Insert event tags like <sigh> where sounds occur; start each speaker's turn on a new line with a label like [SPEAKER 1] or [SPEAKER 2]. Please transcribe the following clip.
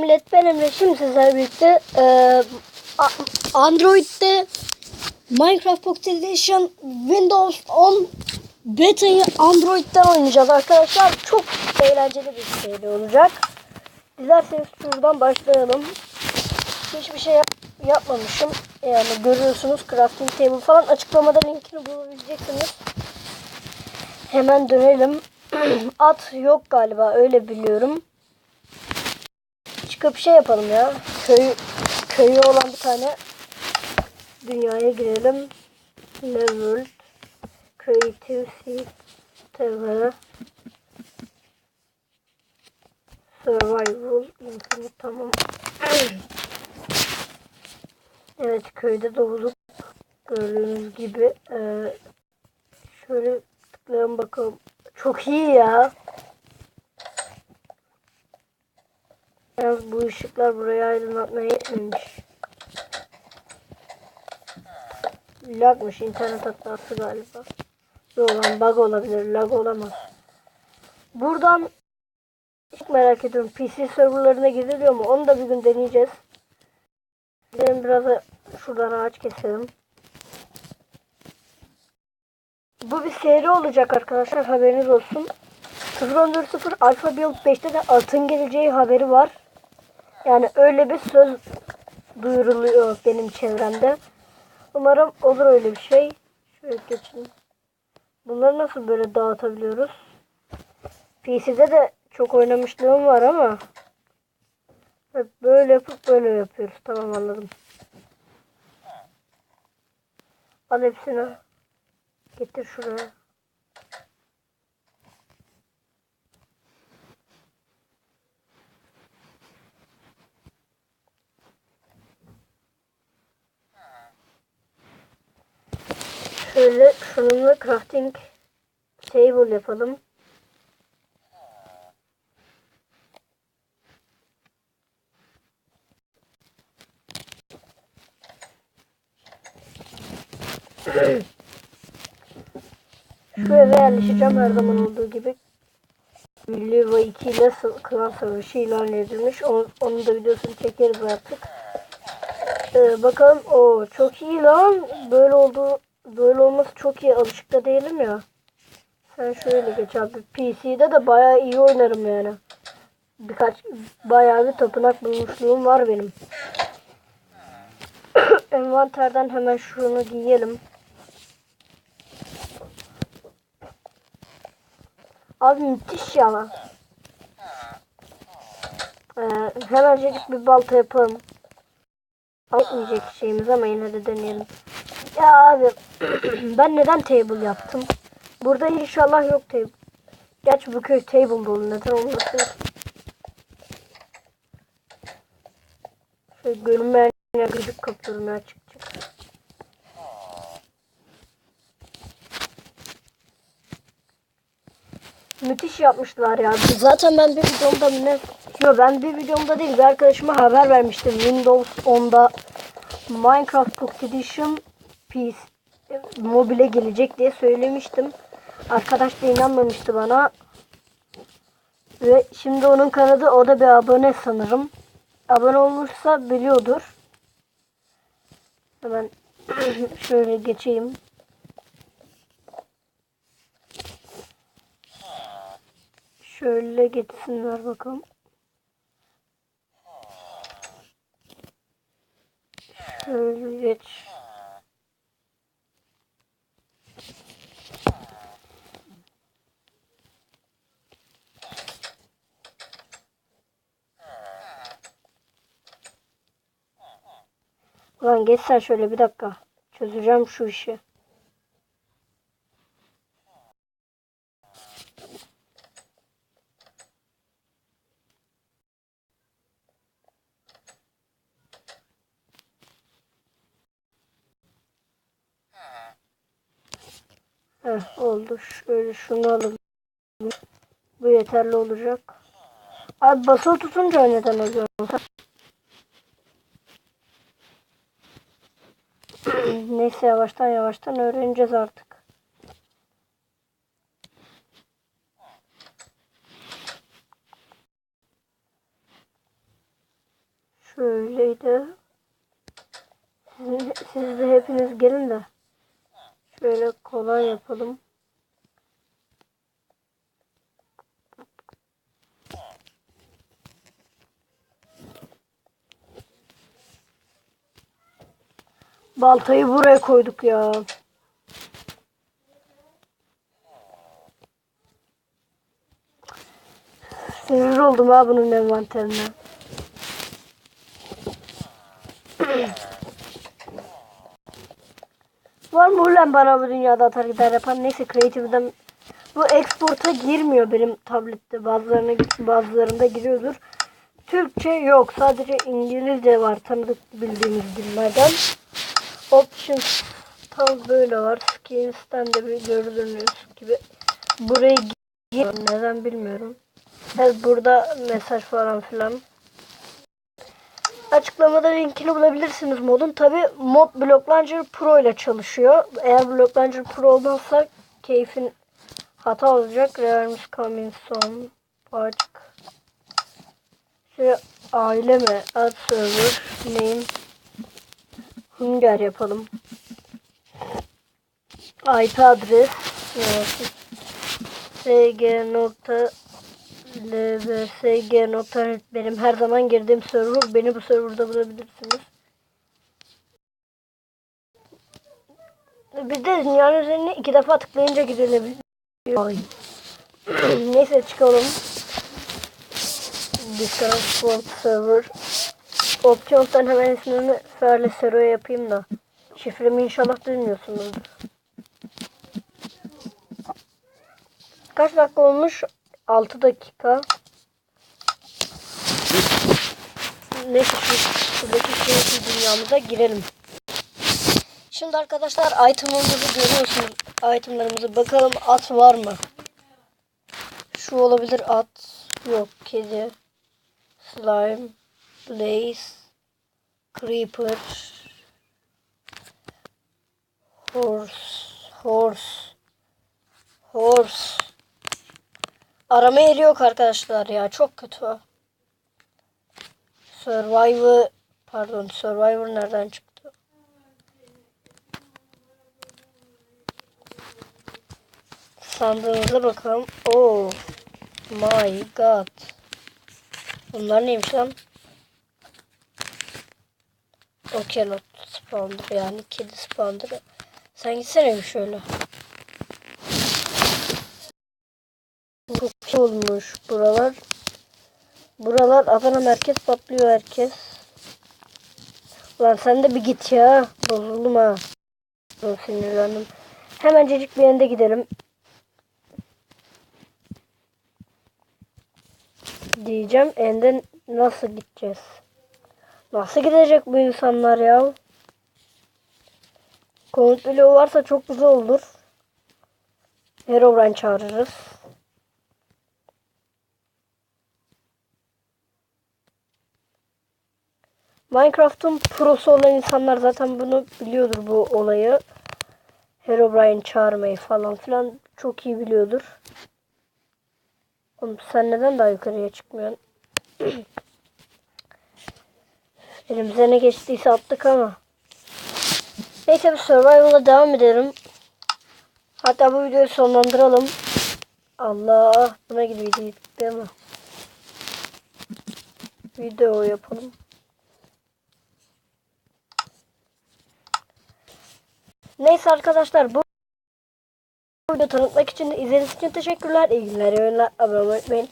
[SPEAKER 1] Millet ben Emre şimdi sizlerle birlikte e, Android'de Minecraft Pocket Edition Windows 10 Beta'yı Android'den oynayacağız arkadaşlar. Çok eğlenceli bir seri olacak. Dilerseniz şuradan başlayalım. Hiçbir şey yap- yapmamışım. Yani görüyorsunuz crafting table falan açıklamada linkini bulabileceksiniz. Hemen dönelim. <clears throat> At yok galiba öyle biliyorum. Çıkıp şey yapalım ya. Köy köyü olan bir tane dünyaya girelim. Level Creative TV Survival Infinite tamam. evet köyde doğduk. Gördüğünüz gibi ee, şöyle tıklayalım bakalım. Çok iyi ya. Yalnız bu ışıklar buraya aydınlatmaya yetmemiş. Lagmış internet hatası galiba. Yok lan bug olabilir lag olamaz. Buradan hiç merak ediyorum PC serverlarına gidiliyor mu onu da bir gün deneyeceğiz. Gidelim biraz da şuradan ağaç keselim. Bu bir seri olacak arkadaşlar haberiniz olsun. 0.14.0 Alpha Build 5'te de altın geleceği haberi var. Yani öyle bir söz duyuruluyor benim çevremde. Umarım olur öyle bir şey. Şöyle geçin. Bunları nasıl böyle dağıtabiliyoruz? PC'de de çok oynamışlığım var ama hep böyle yapıp böyle yapıyoruz. Tamam anladım. Al hepsini. Getir şuraya. Şöyle şununla crafting table yapalım. Şu eve yerleşeceğim her zaman olduğu gibi. Ve 2 ile klan savaşı ilan edilmiş. Onu, onun da videosunu çekeriz artık. Ee, bakalım o çok iyi lan. Böyle oldu böyle olması çok iyi. Alışık da değilim ya. Sen şöyle geç abi. PC'de de bayağı iyi oynarım yani. Birkaç bayağı bir tapınak bulmuşluğum var benim. <coughs> Envanterden hemen şunu giyelim. Abi müthiş ya. Ee, hemencecik bir balta yapalım. Almayacak şeyimiz ama yine de deneyelim. Ya abi ben neden table yaptım? Burada inşallah yok table. Gerçi bu köy table dolu neden olmasın? Şöyle görünmeyen gıcık kapıyorum ya çık. Müthiş yapmışlar ya. Zaten ben bir videomda ne... Yok ben bir videomda değil bir arkadaşıma haber vermiştim. Windows 10'da Minecraft Pocket Edition PC mobile gelecek diye söylemiştim. Arkadaş da inanmamıştı bana. Ve şimdi onun kanadı o da bir abone sanırım. Abone olmuşsa biliyordur. Hemen <clears throat> şöyle geçeyim. Şöyle geçsinler bakalım. Şöyle geç. Ulan geç sen şöyle bir dakika. Çözeceğim şu işi. Heh, oldu. Şöyle şunu alalım. Bu yeterli olacak. Abi basılı tutunca neden oluyor? Neyse yavaştan yavaştan öğreneceğiz artık. Şöyleydi. Siz, siz de hepiniz gelin de. Şöyle kolay yapalım. Baltayı buraya koyduk ya. Sinir oldum ha bunun envanterine. <clears throat> Var mı ulan bana bu dünyada atar gider yapan? Neyse Creative'den bu export'a girmiyor benim tablette. Bazılarına bazılarında giriyordur. Türkçe yok. Sadece İngilizce var. Tanıdık bildiğimiz dillerden. Options tam böyle var. Skins'ten de bir gördüğünüz gibi. Buraya giriyor. Neden bilmiyorum. Evet burada mesaj falan filan. Açıklamada linkini bulabilirsiniz modun. Tabi mod Block Launcher Pro ile çalışıyor. Eğer Block Launcher Pro olmazsa keyfin hata olacak. Realms coming soon. Park. Şöyle aile mi? Ad server. Name. Hunger yapalım. IP adres. Sg nokta lvsg.net benim her zaman girdiğim server. Beni bu serverda bulabilirsiniz. Bir de dünyanın üzerine iki defa tıklayınca gidilebiliyor. <clears throat> Neyse çıkalım. Sport Server. Options'tan hemen ismimi Ferle Sero'ya yapayım da. Şifremi inşallah duymuyorsunuz. Kaç dakika olmuş? 6 dakika. Neyse şu şuradaki keyifli dünyamıza girelim. Şimdi arkadaşlar item'ımızı görüyorsunuz. Item'larımızı bakalım at var mı? Şu olabilir at. Yok kedi. Slime. Blaze. Creeper. Horse. Horse. Horse. Arama yeri yok arkadaşlar ya. Çok kötü. Survivor. Pardon. Survivor nereden çıktı? Sandığınıza bakalım. Oh my god. Bunlar neymiş lan? Okelot spawner yani kedi spawner. Sen gitsene bir şöyle. Çok iyi olmuş buralar. Buralar Adana merkez patlıyor herkes. Lan sen de bir git ya. Bozuldum ha. Çok sinirlendim. Hemencecik bir yere gidelim. Diyeceğim. Enden nasıl gideceğiz? Nasıl gidecek bu insanlar ya? Konut bloğu varsa çok güzel olur. Herobrine çağırırız. Minecraft'ın prosu olan insanlar zaten bunu biliyordur bu olayı. Herobrine çağırmayı falan filan çok iyi biliyordur. Oğlum sen neden daha yukarıya çıkmıyorsun? <clears throat> Elimize ne geçtiyse attık ama. Neyse bir survival'a devam edelim. Hatta bu videoyu sonlandıralım. Allah buna gidiyorduk değil mi? Video yapalım. Neyse arkadaşlar bu video tanıtmak için izlediğiniz için teşekkürler. İyi günler, iyi. Abone olmayı unutmayın.